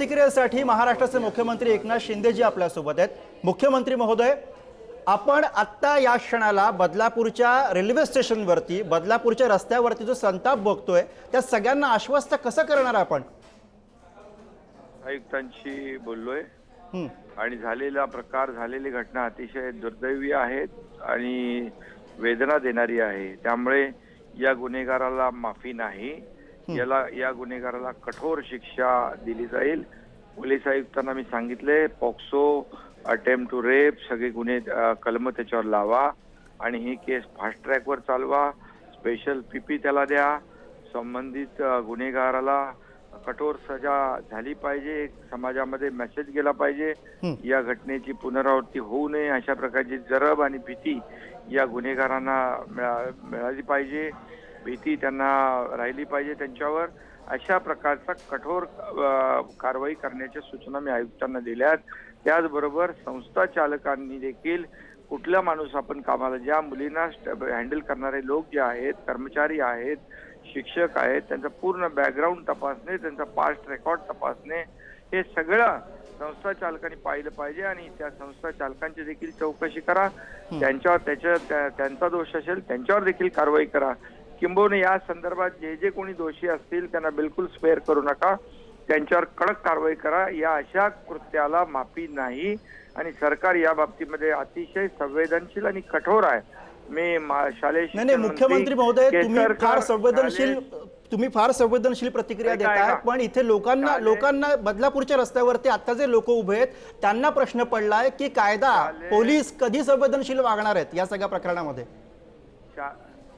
प्रतिक्रियेसाठी महाराष्ट्राचे मुख्यमंत्री एकनाथ शिंदेजी आपल्यासोबत आहेत. मुख्यमंत्री महोदय आपण आत्ता या क्षणाला बदलापूरच्या रेल्वे स्टेशनवरती बदलापूरच्या रस्त्यावरती जो संताप बघतोय त्या सगळ्यांना आश्वस्त कसं करणार आपण? आयुक्तांशी बोललोय. हं, आणि झालेला प्रकार झालेली घटना अतिशय दुर्दैवी आहेत आणि वेदना देणारी आहे. त्यामुळे या गुन्हेगाराला माफी नाही. याला या गुन्हेगाराला कठोर शिक्षा दिली जाईल. पोलीस आयुक्तांना मी सांगितले पॉक्सो अटेम्प्ट टू रेप सगळे गुन्हे कलम त्याच्यावर लावा आणि ही केस फास्ट ट्रॅकवर चालवा. स्पेशल पीपी त्याला द्या. संबंधित गुन्हेगाराला कठोर सजा झाली पाहिजे. समाजामध्ये मेसेज गेला पाहिजे. या घटनेची पुनरावृत्ती होऊ नये अशा प्रकारची जरब आणि भीती या गुन्हेगारांना मिळा- मिळाली पाहिजे. भीती त्यांना राहिली पाहिजे त्यांच्यावर अशा प्रकारचा कठोर कारवाई करण्याच्या सूचना मी आयुक्तांना दिल्यात त्याचबरोबर संस्था चालकांनी देखील कुठला माणूस आपण कामाला ज्या मुलींना हँडल करणारे लोक जे आहेत कर्मचारी आहेत शिक्षक आहेत त्यांचा पूर्ण बॅकग्राऊंड तपासणे त्यांचा पास्ट रेकॉर्ड तपासणे हे सगळं संस्था चालकांनी पाहिलं पाहिजे आणि त्या संस्था चालकांची देखील चौकशी करा. त्यांच्यावर त्याच्या त्या- त्यांचा दोष असेल त्यांच्यावर देखील कारवाई करा. किंबहुना या संदर्भात जे जे कोणी दोषी असतील त्यांना बिलकुल स्पेअर करू नका. त्यांच्यावर कडक कारवाई करा. या अशा कृत्याला माफी नाही. आणि सरकार या बाबतीमध्ये अतिशय संवेदनशील आणि कठोर आहे. मी शालेय मुख्यमंत्री मंत्री महोदय तुम्ही फार संवेदनशील तुम्ही फार संवेदनशील प्रतिक्रिया देताय. पण इथे लोकांना लोकांना बदलापूरच्या रस्त्यावरती आता जे लोक उभे आहेत त्यांना प्रश्न पडलाय की कायदा पोलीस कधी संवेदनशील वागणार आहेत या सगळ्या प्रकरणामध्ये?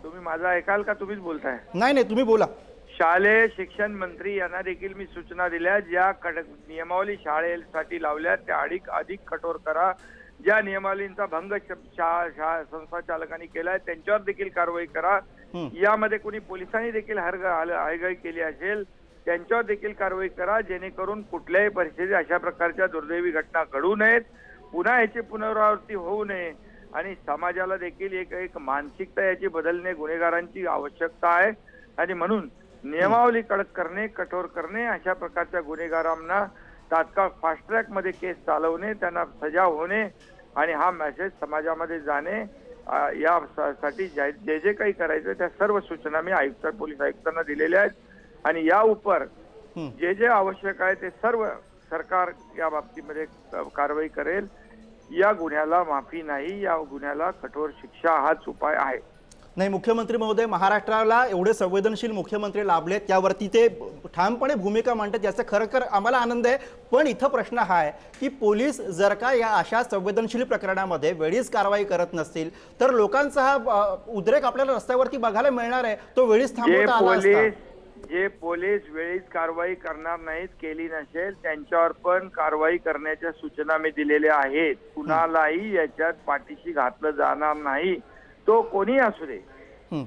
तुम्ही माझा ऐकाल का? तुम्हीच बोलताय. नाही नाही तुम्ही बोला. शालेय शिक्षण मंत्री यांना देखील मी सूचना दिल्या ज्या कडक नियमावली शाळेसाठी लावल्या. त्या अधिक अधिक कठोर करा. ज्या नियमावलींचा भंग संस्था चालकांनी केलाय त्यांच्यावर देखील कारवाई करा. यामध्ये कोणी पोलिसांनी देखील हरग हयगय केली असेल त्यांच्यावर देखील कारवाई करा. जेणेकरून कुठल्याही परिस्थितीत अशा प्रकारच्या दुर्दैवी घटना घडू नयेत. पुन्हा याची पुनरावृत्ती होऊ नये. आणि समाजाला देखील एक एक मानसिकता याची बदलणे गुन्हेगारांची आवश्यकता आहे. आणि म्हणून नियमावली कडक करणे कठोर करणे अशा प्रकारच्या गुन्हेगारांना तात्काळ फास्ट ट्रॅकमध्ये केस चालवणे त्यांना सजा होणे आणि हा मेसेज समाजामध्ये जाणे अ, या सा- साठी जे जे काही करायचं त्या सर्व सूचना मी आयुक्त पोलीस आयुक्तांना दिलेल्या आहेत. आणि या उपर. जे जे आवश्यक आहे ते सर्व सरकार या बाबतीमध्ये कारवाई करेल. या गुन्ह्याला माफी नाही या गुन्ह्याला कठोर शिक्षा हाच उपाय आहे. नाही मुख्यमंत्री महोदय महाराष्ट्राला एवढे संवेदनशील मुख्यमंत्री लाभलेत त्यावरती ते ठामपणे भूमिका मांडतात याचा खरं खर आम्हाला आनंद आहे. पण इथं प्रश्न हा आहे की पोलीस जर का या अशा संवेदनशील प्रकरणामध्ये वेळीच कारवाई करत नसतील तर लोकांचा हा उद्रेक आपल्याला रस्त्यावरती बघायला मिळणार आहे तो वेळीच थांबवता आला असता. जे पोलीस वेळीच कारवाई करणार नाहीत केली नसेल त्यांच्यावर पण कारवाई करण्याच्या सूचना मी दिलेल्या आहेत. कुणालाही याच्यात पाठीशी घातलं जाणार नाही. तो कोणी असू दे.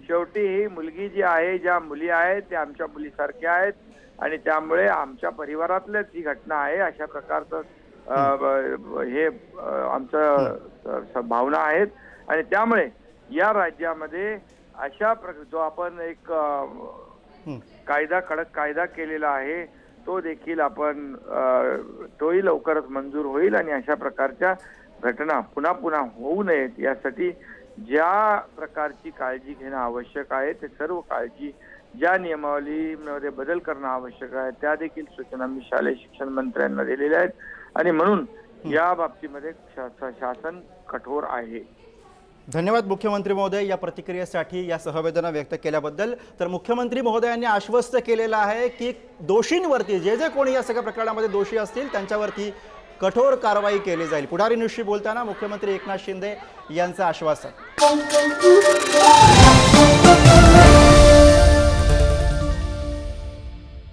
शेवटी ही मुलगी जी आहे ज्या मुली आहेत त्या आमच्या मुलीसारख्या आहेत आणि त्यामुळे आमच्या परिवारातल्याच ही घटना आहे. अशा प्रकारचं हे. आमचं भावना आहेत. आणि त्यामुळे या राज्यामध्ये अशा प्र- जो आपण एक. कायदा कडक कायदा केलेला आहे तो देखील आपण तोही लवकरच मंजूर होईल आणि अशा प्रकारच्या घटना पुन्हा पुन्हा होऊ नयेत यासाठी ज्या प्रकारची काळजी घेणं आवश्यक आहे ते सर्व काळजी ज्या नियमावलीमध्ये बदल करणं आवश्यक आहे त्या देखील सूचना मी शालेय शिक्षण मंत्र्यांना दिलेल्या आहेत. आणि म्हणून या बाबतीमध्ये शासन कठोर आहे. धन्यवाद मुख्यमंत्री महोदय या प्रतिक्रियेसाठी या सहवेदना व्यक्त केल्याबद्दल. तर मुख्यमंत्री महोदयांनी आश्वस्त केलेलं आहे की दोषींवरती जे जे कोणी या सगळ्या प्रकरणामध्ये दोषी असतील त्यांच्यावरती कठोर कारवाई केली जाईल. पुढारी न्यूजशी बोलताना मुख्यमंत्री एकनाथ शिंदे यांचं आश्वासन.